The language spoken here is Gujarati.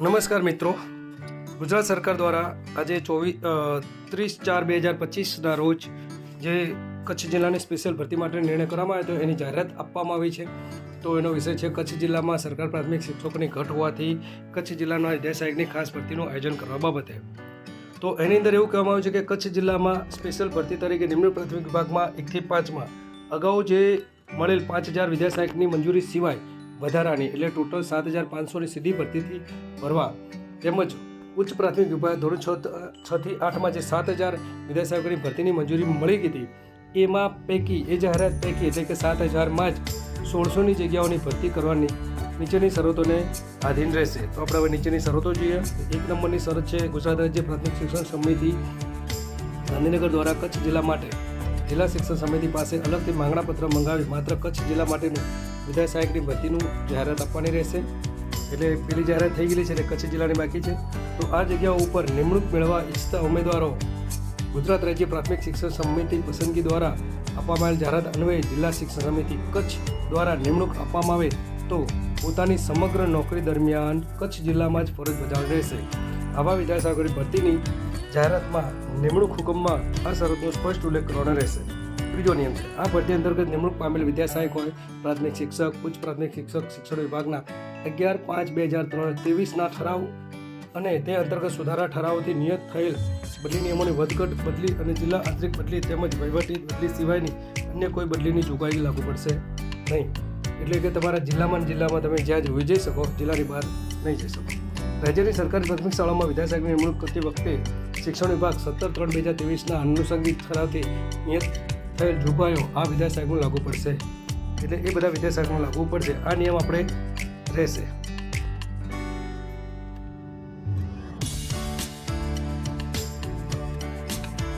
નમસ્કાર મિત્રો. ગુજરાત સરકાર દ્વારા આજે ચોવીસ ત્રીસ ચાર બે હજાર પચીસના રોજ જે કચ્છ જિલ્લાની સ્પેશિયલ ભરતી માટે નિર્ણય કરવામાં આવ્યો હતો, એની જાહેરાત આપવામાં આવી છે. તો એનો વિષય છે કચ્છ જિલ્લામાં સરકાર પ્રાથમિક શિક્ષકોની ઘટ હોવાથી કચ્છ જિલ્લાના વિદ્યા ખાસ ભરતીનું આયોજન કરવા બાબતે. તો એની અંદર એવું કહેવામાં આવ્યું છે કે કચ્છ જિલ્લામાં સ્પેશિયલ ભરતી તરીકે નિમ્ન પ્રાથમિક વિભાગમાં એકથી પાંચમાં અગાઉ જે મળેલ પાંચ હજાર વિદ્યાસહાયકની મંજૂરી સિવાય વધારાની, એટલે ટોટલ સાત હજાર પાંચસોની સીધી ભરતીથી ભરવા. તેમજ ઉચ્ચ પ્રાથમિક વિભાગ ધોરણ છ છ થી આઠમાં જે સાત હજાર વિદ્યાસાગરની ભરતીની મંજૂરી મળી ગઈ હતી, એમાં પૈકી, એ જાહેરાત પૈકી એટલે કે સાત હજારમાં જ સોળસોની જગ્યાઓની ભરતી કરવાની નીચેની શરતોને આધીન રહેશે. તો આપણે હવે નીચેની શરતો જોઈએ. એક નંબરની શરત છે ગુજરાત રાજ્ય પ્રાથમિક શિક્ષણ સમિતિ ગાંધીનગર દ્વારા કચ્છ જિલ્લા માટે. જિલ્લા શિક્ષણ સમિતિ પાસે અલગથી માંગણા પત્ર મંગાવી માત્ર કચ્છ જિલ્લા માટેનું વિધાયક સહાયકની ભરતીનું જાહેરાત આપવાની રહેશે. એટલે પેલી જાહેરાત થઈ ગયેલી છે એટલે કચ્છ જિલ્લાની બાકી છે. તો આ જગ્યાઓ ઉપર નિમણૂક મેળવવા ઈચ્છતા ઉમેદવારો ગુજરાત રાજ્ય પ્રાથમિક શિક્ષણ સમિતિ પસંદગી દ્વારા આપવામાં આવેલ જાહેરાત અન્વયે જિલ્લા શિક્ષણ સમિતિ કચ્છ દ્વારા નિમણૂક આપવામાં આવે તો પોતાની સમગ્ર નોકરી દરમિયાન કચ્છ જિલ્લામાં જ ફરજ બજાવી રહેશે. આવા વિદ્યાસાગરી ભરતીની જાહેરાતમાં નિમણૂક હુકમમાં આ શરતનો સ્પષ્ટ ઉલ્લેખ કરવાનો રહેશે. ત્રીજો નિયમ છે, આ ભરતી અંતર્ગત નિમણૂક પામેલ વિદ્યાસહાયક હોય, પ્રાથમિક શિક્ષક, ઉચ્ચ પ્રાથમિક શિક્ષક, શિક્ષણ વિભાગના અગિયાર પાંચ બે હજાર ત્રણ ત્રેવીસના ઠરાવ અને તે અંતર્ગત સુધારા ઠરાવોથી નિયત થયેલ બદલી નિયમોની વધઘટ બદલી અને જિલ્લા આંતરિક બદલી તેમજ વહીવટી બદલી સિવાયની અન્ય કોઈ બદલીની જોગવાઈ લાગુ પડશે નહીં. એટલે કે તમારા જિલ્લામાં જિલ્લામાં તમે જ્યાં જોઈ જઈ શકો, જિલ્લાની બહાર નહીં જઈ શકો. રાજ્યની સરકારી પ્રાથમિક શાળામાં વિધાનસભાની નિમણૂક કરતી વખતે શિક્ષણ વિભાગ સત્તર ત્રણ બે હજાર ત્રેવીસના આનુષંગિક ઠરાવથી નિયત થયેલ જોગવાઈઓ આ વિદ્યાસાગરનું લાગુ પડશે. એટલે એ બધા વિદ્યાસાગરનું લાગુ પડશે. આ નિયમ આપણે રહેશે.